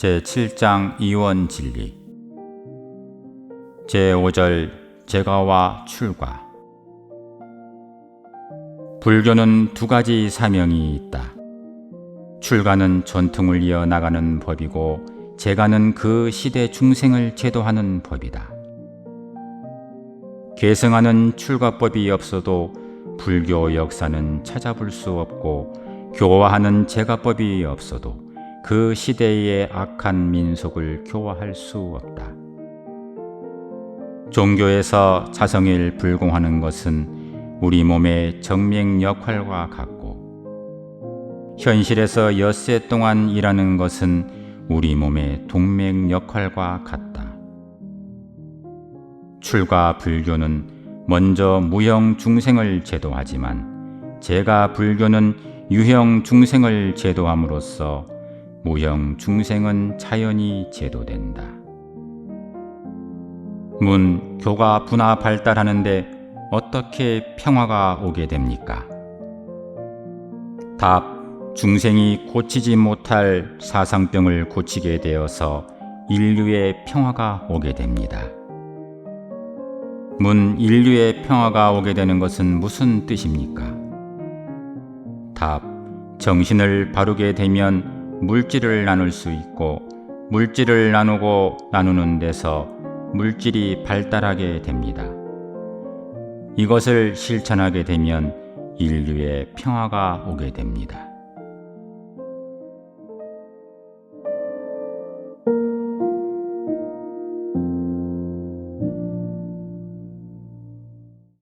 제7장 이원 진리 제5절 제가와 출가 불교는 두 가지 사명이 있다. 출가는 전통을 이어 나가는 법이고 제가는 그 시대 중생을 제도하는 법이다. 계승하는 출가법이 없어도 불교 역사는 찾아볼 수 없고 교화하는 제가법이 없어도 그 시대의 악한 민속을 교화할 수 없다. 종교에서 자성일 불공하는 것은 우리 몸의 정맥 역할과 같고 현실에서 엿새 동안 일하는 것은 우리 몸의 동맥 역할과 같다. 출가 불교는 먼저 무형 중생을 제도하지만 제가 불교는 유형 중생을 제도함으로써 무형 중생은 자연히 제도된다. 문 교가 분화 발달하는데 어떻게 평화가 오게 됩니까? 답 중생이 고치지 못할 사상병을 고치게 되어서 인류의 평화가 오게 됩니다. 문 인류의 평화가 오게 되는 것은 무슨 뜻입니까? 답 정신을 바르게 되면 물질을 나눌 수 있고 물질을 나누고 나누는 데서 물질이 발달하게 됩니다. 이것을 실천하게 되면 인류의 평화가 오게 됩니다.